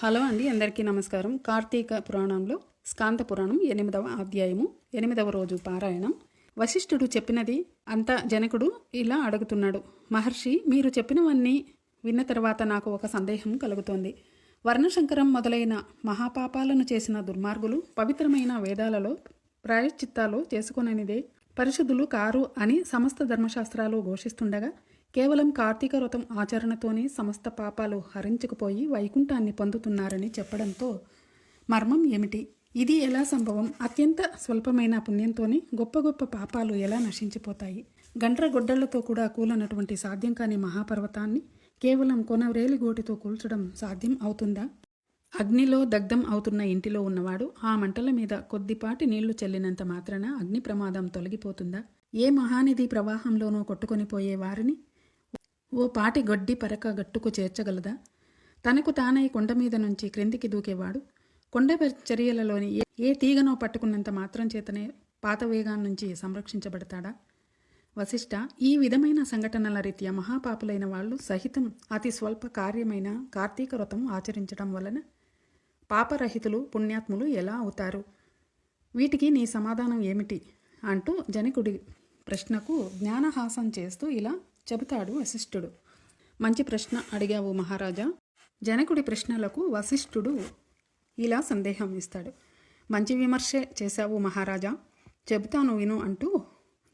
Hello అండి అందరికీ నమస్కారం. కార్తీక పురాణంలో స్కాంత పురాణం ఎనిమిదవ అధ్యాయము ఎనిమిదవ రోజు పారాయణం. వశిష్ఠుడు చెప్పినది అంతా జనకుడు ఇలా అడుగుతున్నాడు మహర్షి మీరు చెప్పినవన్నీ విన్న తర్వాత నాకు ఒక సందేహం కలుగుతోంది. వర్ణశంకరం మొదలైన మహాపాపాలను చేసిన దుర్మార్గులు పవిత్రమైన వేదాలలో ప్రాయశ్చిత్తాలు చేసుకొననిదే పరిశుద్ధులు కారు అని సమస్త ధర్మశాస్త్రాలు ఘోషిస్తుండగా కేవలం కార్తీక వ్రతం ఆచరణతోనే సమస్త పాపాలు హరించుకుపోయి వైకుంఠాన్ని పొందుతున్నారని చెప్పడంతో మర్మం ఏమిటి? ఇది ఎలా సంభవం? అత్యంత స్వల్పమైన పుణ్యంతోనే గొప్ప గొప్ప పాపాలు ఎలా నశించిపోతాయి? గండ్రగొడ్డళ్ళతో కూడా కూలనటువంటి సాధ్యం కాని మహాపర్వతాన్ని కేవలం కొనవ్రేలి గోటితో కూల్చడం సాధ్యం అవుతుందా? అగ్నిలో దగ్ధం అవుతున్న ఇంటిలో ఉన్నవాడు ఆ మంటల మీద కొద్దిపాటి నీళ్ళు చల్లినంత మాత్రాన అగ్ని ప్రమాదం తొలగిపోతుందా? ఏ మహానిధి ప్రవాహంలోనూ కొట్టుకొని పోయే వారిని ఓ పాటి గడ్డి పరక గట్టుకు చేర్చగలదా? తనకు తానై కొండ మీద నుంచి క్రిందికి దూకేవాడు. కొండ చర్యలలోని ఏ ఏ తీగనో పట్టుకున్నంత మాత్రం చేతనే పాత నుంచి సంరక్షించబడతాడా? వశిష్ట ఈ విధమైన సంఘటనల రీత్యా మహాపాపులైన వాళ్ళు సహితం అతి స్వల్ప కార్యమైన కార్తీక వ్రతం ఆచరించడం వలన పాపరహితులు పుణ్యాత్ములు ఎలా అవుతారు? వీటికి నీ సమాధానం ఏమిటి? అంటూ జనకుడి ప్రశ్నకు జ్ఞానహాసం చేస్తూ ఇలా చెబుతాడు వశిష్ఠుడు. మంచి ప్రశ్న అడిగావు మహారాజా. జనకుడి ప్రశ్నలకు వశిష్ఠుడు ఇలా సందేహం ఇస్తాడు. మంచి విమర్శే చేశావు మహారాజా. చెబుతాను విను అంటూ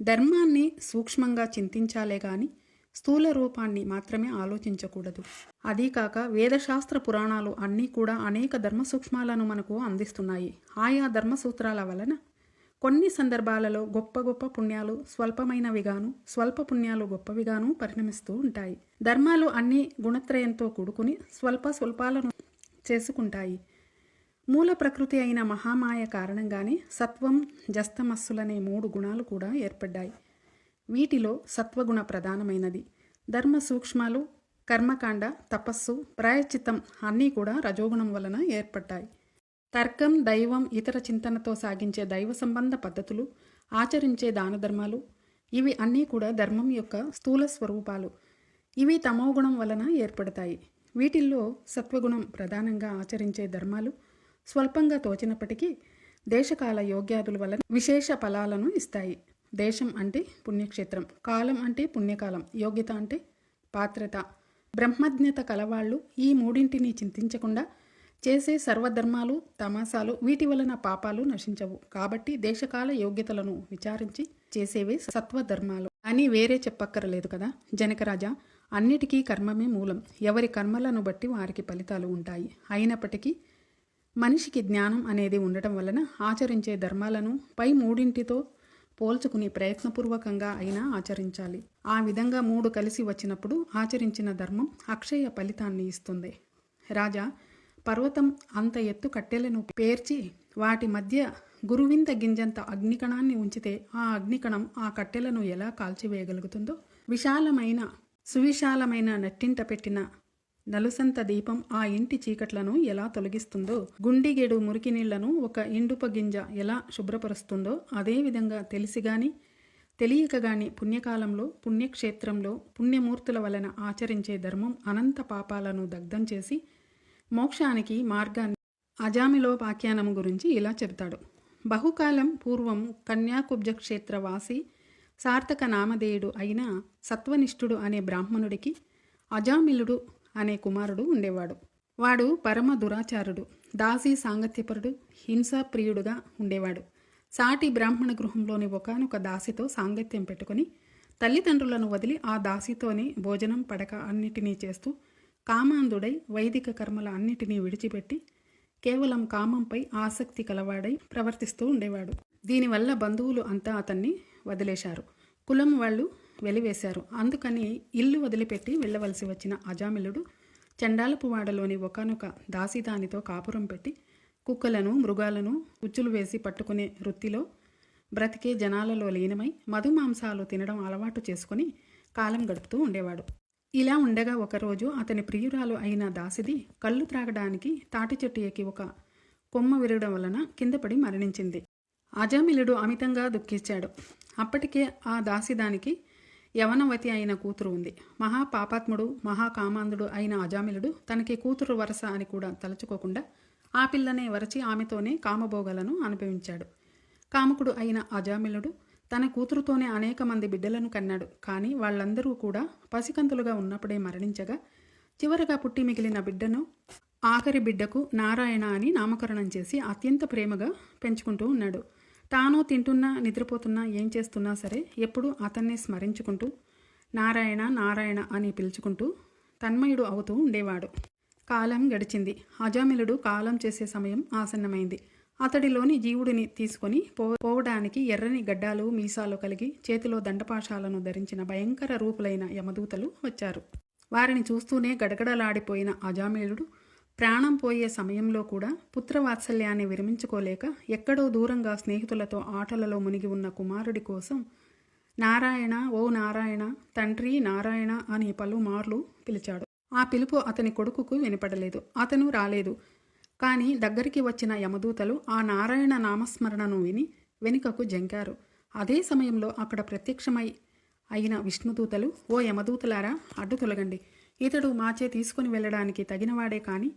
ధర్మాన్ని సూక్ష్మంగా చింతించాలే గాని స్థూల రూపాన్ని మాత్రమే ఆలోచించకూడదు. అదీ కాక వేదశాస్త్ర పురాణాలు అన్నీ కూడా అనేక ధర్మ సూక్ష్మాలను మనకు అందిస్తున్నాయి. ఆయా ధర్మసూత్రాల వలన కొన్ని సందర్భాలలో గొప్ప గొప్ప పుణ్యాలు స్వల్పమైనవిగాను స్వల్ప పుణ్యాలు గొప్పవిగాను పరిణమిస్తూ ఉంటాయి. ధర్మాలు అన్ని గుణత్రయంతో కూడుకుని స్వల్ప స్వల్పాలను చేసుకుంటాయి. మూల ప్రకృతి అయిన మహామాయ కారణంగానే సత్వం జస్తమస్సులనే మూడు గుణాలు కూడా ఏర్పడ్డాయి. వీటిలో సత్వగుణ ప్రధానమైనది. ధర్మ సూక్ష్మాలు కర్మకాండ తపస్సు ప్రాయచిత్తం అన్నీ కూడా రజోగుణం వలన ఏర్పడ్డాయి. తర్కం దైవం ఇతర చింతనతో సాగించే దైవ సంబంధ పద్ధతులు ఆచరించే దాన ధర్మాలు ఇవి అన్నీ కూడా ధర్మం యొక్క స్థూల స్వరూపాలు. ఇవి తమోగుణం వలన ఏర్పడతాయి. వీటిల్లో సత్వగుణం ప్రధానంగా ఆచరించే ధర్మాలు స్వల్పంగా తోచినప్పటికీ దేశకాల యోగ్యాదుల వలన విశేష ఫలాలను ఇస్తాయి. దేశం అంటే పుణ్యక్షేత్రం కాలం అంటే పుణ్యకాలం యోగ్యత అంటే పాత్రత. బ్రహ్మజ్ఞత కలవాళ్ళు ఈ మూడింటిని చింతించకుండా చేసే సర్వధర్మాలు తమాసాలు వీటి వలన పాపాలు నశించవు. కాబట్టి దేశకాల యోగ్యతలను విచారించి చేసేవే సత్వధర్మాలు. అని వేరే చెప్పక్కరలేదు కదా? జనకరాజా అన్నిటికీ కర్మమే మూలం. ఎవరి కర్మలను బట్టి వారికి ఫలితాలు ఉంటాయి. అయినప్పటికీ మనిషికి జ్ఞానం అనేది ఉండటం వలన ఆచరించే ధర్మాలను పై మూడింటితో పోల్చుకుని ప్రయత్నపూర్వకంగా అయినా ఆచరించాలి. ఆ విధంగా మూడు కలిసి వచ్చినప్పుడు ఆచరించిన ధర్మం అక్షయ ఫలితాన్ని ఇస్తుంది. రాజా పర్వతం అంత ఎత్తు కట్టెలను పేర్చి వాటి మధ్య గురువింత గింజంత అగ్నికణాన్ని ఉంచితే ఆ అగ్నికణం ఆ కట్టెలను ఎలా కాల్చివేయగలుగుతుందో? విశాలమైన సువిశాలమైన నట్టింట పెట్టిన నలుసంత దీపం ఆ ఇంటి చీకట్లను ఎలా తొలగిస్తుందో గుండిగెడు మురికి నీళ్ళను ఒక ఇండుప గింజ ఎలా శుభ్రపరుస్తుందో అదేవిధంగా తెలిసి గాని తెలియక గాని పుణ్యకాలంలో పుణ్యక్షేత్రంలో పుణ్యమూర్తుల వలన ఆచరించే ధర్మం అనంత పాపాలను దగ్ధం చేసి మోక్షానికి మార్గాన్ని అజామిలోపాఖ్యానం గురించి ఇలా చెబుతాడు. బహుకాలం పూర్వం కన్యాకుబ్జ క్షేత్రవాసి సార్థక నామధేయుడు అయిన సత్వనిష్ఠుడు అనే బ్రాహ్మణుడికి అజామిలుడు అనే కుమారుడు ఉండేవాడు. వాడు పరమ దురాచారుడు దాసి సాంగత్యపరుడు హింసాప్రియుడుగా ఉండేవాడు. సాటి బ్రాహ్మణ గృహంలోని ఒకనొక దాసితో సాంగత్యం పెట్టుకుని తల్లిదండ్రులను వదిలి ఆ దాసితోనే భోజనం పడక అన్నిటినీ చేస్తూ కామాంధుడై వైదిక కర్మల అన్నిటినీ విడిచిపెట్టి కేవలం కామంపై ఆసక్తి కలవాడై ప్రవర్తిస్తూ ఉండేవాడు. దీనివల్ల బంధువులు అంతా అతన్ని వదిలేశారు. కులం వాళ్ళు వెలివేశారు. అందుకని ఇల్లు వదిలిపెట్టి వెళ్ళవలసి వచ్చిన అజామిలుడు చండాలపు వాడలోని ఒకనొక దాసిదానితో కాపురం పెట్టి కుక్కలను మృగాలను ఉచ్చులు వేసి పట్టుకునే వృత్తిలో బ్రతికే జనాలలో లీనమై మధుమాంసాలు తినడం అలవాటు చేసుకుని కాలం గడుపుతూ ఉండేవాడు. ఇలా ఉండగా ఒకరోజు అతని ప్రియురాలు అయిన దాసిది కళ్ళు త్రాగడానికి తాటి చెట్టు ఎక్కి ఒక కొమ్మ విరగడం వలన కిందపడి మరణించింది. అజామిలుడు అమితంగా దుఃఖించాడు. అప్పటికే ఆ దాసిదానికి యవనవతి అయిన కూతురు ఉంది. మహాపాపాత్ముడు మహాకామాంధుడు అయిన అజామిలుడు తనకి కూతురు వరస అని కూడా తలుచుకోకుండా ఆ పిల్లనే వరచి ఆమెతోనే కామభోగాలను అనుభవించాడు. కాముకుడు అయిన అజామిలుడు తన కూతురుతోనే అనేక మంది బిడ్డలను కన్నాడు. కానీ వాళ్ళందరూ కూడా పసికంతులుగా ఉన్నప్పుడే మరణించగా చివరగా పుట్టి మిగిలిన బిడ్డను ఆఖరి బిడ్డకు నారాయణ అని నామకరణం చేసి అత్యంత ప్రేమగా పెంచుకుంటూ ఉన్నాడు. తాను తింటున్నా నిద్రపోతున్నా ఏం చేస్తున్నా సరే ఎప్పుడూ అతన్ని స్మరించుకుంటూ నారాయణ నారాయణ అని పిలుచుకుంటూ తన్మయుడు అవుతూ ఉండేవాడు. కాలం గడిచింది. అజామిలుడు కాలం చేసే సమయం ఆసన్నమైంది. అతడిలోని జీవుడిని తీసుకొని పో పోవడానికి ఎర్రని గడ్డాలు మీసాలు కలిగి చేతిలో దండపాశాలను ధరించిన భయంకర రూపులైన యమదూతలు వచ్చారు. వారిని చూస్తూనే గడగడలాడిపోయిన అజామేయుడు ప్రాణం పోయే సమయంలో కూడా పుత్రవాత్సల్యాన్ని విరమించుకోలేక ఎక్కడో దూరంగా స్నేహితులతో ఆటలలో మునిగి ఉన్న కుమారుడి కోసం నారాయణ ఓ నారాయణ తండ్రి నారాయణ అని పలుమార్లు పిలిచాడు. ఆ పిలుపు అతని కొడుకుకు వినపడలేదు. అతను రాలేదు. కానీ దగ్గరికి వచ్చిన యమదూతలు ఆ నారాయణ నామస్మరణను విని వెనుకకు జంకారు. అదే సమయంలో అక్కడ ప్రత్యక్షమై అయిన విష్ణుదూతలు ఓ యమదూతలారా అడ్డు తొలగండి. ఇతడు మాచే తీసుకుని వెళ్ళడానికి తగినవాడే కానీ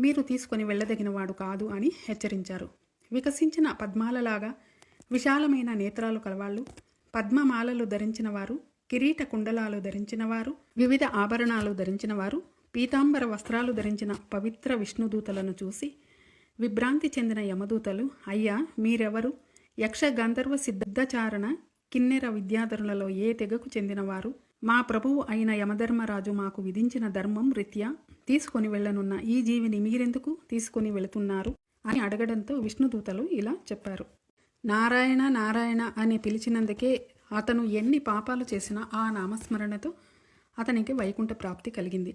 మీరు తీసుకొని వెళ్ళదగినవాడు కాదు అని హెచ్చరించారు. వికసించిన పద్మాలలాగా విశాలమైన నేత్రాలు కలవాళ్ళు. పద్మమాలలు ధరించిన వారు కిరీట కుండలాలు ధరించిన వారు వివిధ ఆభరణాలు ధరించిన వారు పీతాంబర వస్త్రాలు ధరించిన పవిత్ర విష్ణుదూతలను చూసి విభ్రాంతి చెందిన యమదూతలు అయ్యా మీరెవరు? యక్ష గంధర్వ సిద్ధచారణ కిన్నెర విద్యాధరులలో ఏ తెగకు చెందినవారు? మా ప్రభువు అయిన యమధర్మరాజు మాకు విధించిన ధర్మం రీత్యా తీసుకొని వెళ్ళనున్న ఈ జీవిని మీరెందుకు తీసుకొని వెళుతున్నారు? అని అడగడంతో విష్ణుదూతలు ఇలా చెప్పారు. నారాయణ నారాయణ అని పిలిచినందుకే అతను ఎన్ని పాపాలు చేసినా ఆ నామస్మరణతో అతనికి వైకుంఠ ప్రాప్తి కలిగింది.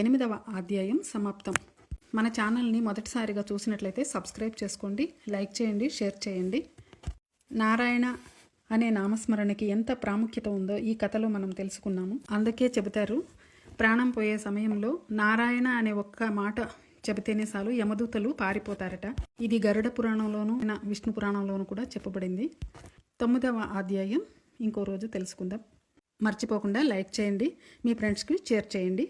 ఎనిమిదవ అధ్యాయం సమాప్తం. మన ఛానల్ని మొదటిసారిగా చూసినట్లయితే సబ్స్క్రైబ్ చేసుకోండి లైక్ చేయండి షేర్ చేయండి. నారాయణ అనే నామస్మరణకి ఎంత ప్రాముఖ్యత ఉందో ఈ కథలో మనం తెలుసుకున్నాము. అందుకే చెబుతారు ప్రాణం పోయే సమయంలో నారాయణ అనే ఒక్క మాట చెబితేనే చాలు యమదూతలు పారిపోతారట. ఇది గరుడ పురాణంలోను నా విష్ణు పురాణంలోనూ కూడా చెప్పబడింది. తొమ్మిదవ అధ్యాయం ఇంకో రోజు తెలుసుకుందాం. మర్చిపోకుండా లైక్ చేయండి మీ ఫ్రెండ్స్కి షేర్ చేయండి.